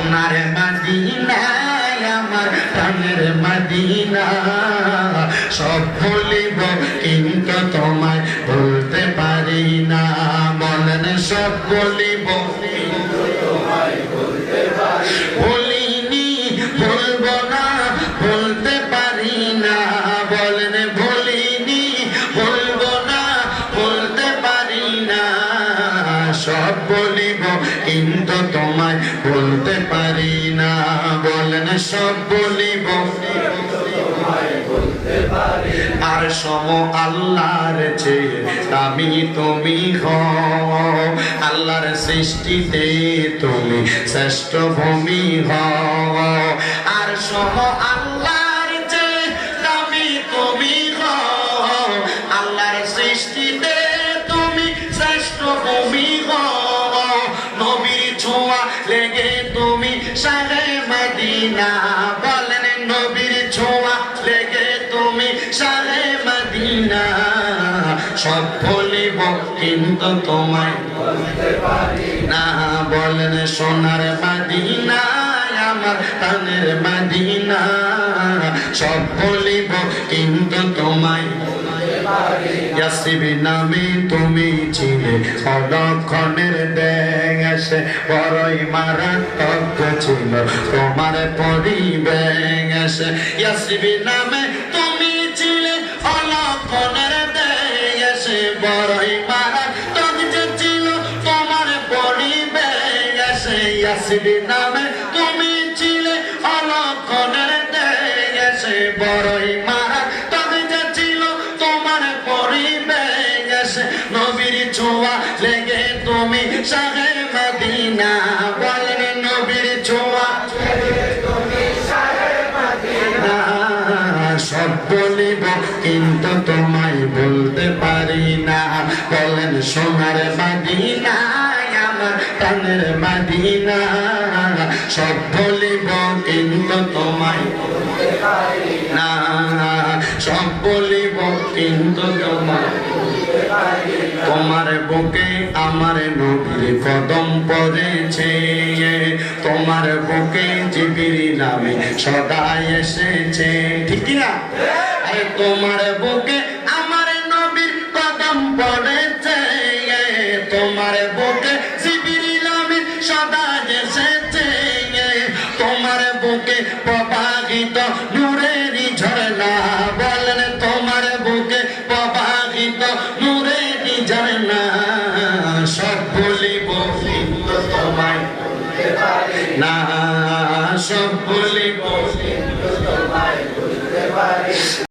সোনার মাদিনা, আমার প্রাণের মাদিনা। সব ভুলিব, কিন্তু তোমায় বলতে পারি না। বলেন, সব বলিনি বলব না বলতে পারি না। সব বলিব কিন্তু তোমায় সব বলিব। আর সম আল্লাহর চেয়ে আমি তুমি হও। আল্লাহর সৃষ্টিতে তুমি শ্রেষ্ঠ ভূমি হও। আর সম আল্লাহর চেয়ে আমি তুমি হও। আল্লাহর সৃষ্টিতে লেগে তুমি সারে মদিনা। সব বলিব কিন্তু তোমায় না বলেন সোনার মদিনা আমার তানের মদিনা। সব কিন্তু তোমায় ইয়াসিবি নামে তুমি ছিলে বড়ই মারাত্মক ছিল। তোমার পরিবেশ ইয়াসিবি নামে তুমি ছিলে অলক্ষণের দেশে বড়ই মারাত্মক যে ছিল তোমার পরিবেশ ইয়াসিবি নামে তুমি ছিলে অলক্ষণের দেশে বড়ই মারাত্মক যে ছিল তোমার পরিবেশ, নবীর ছোঁয়া লেগে তুমি সাহের মদিনা সব বলিব, কিন্তু তোমায় বলতে পারি না। বলেন, সোনার মাদিনা আমার মাদিনা সব বলিব, কিন্তু তোমায় বলতে সব বলিব কিন্তু তোমার তোমার বুকে আমার নবীর কদম পড়েছে। তোমার বুকে জিবির নামে সদা এসেছে। ঠিক না আরে তোমার বুকে আমার নবীর কদম পড়েছে। তোমার বুকে জিবির নামে সদা এসেছে। তোমার বুকে প্রবাহিত নূরেরই না সব বলে বলে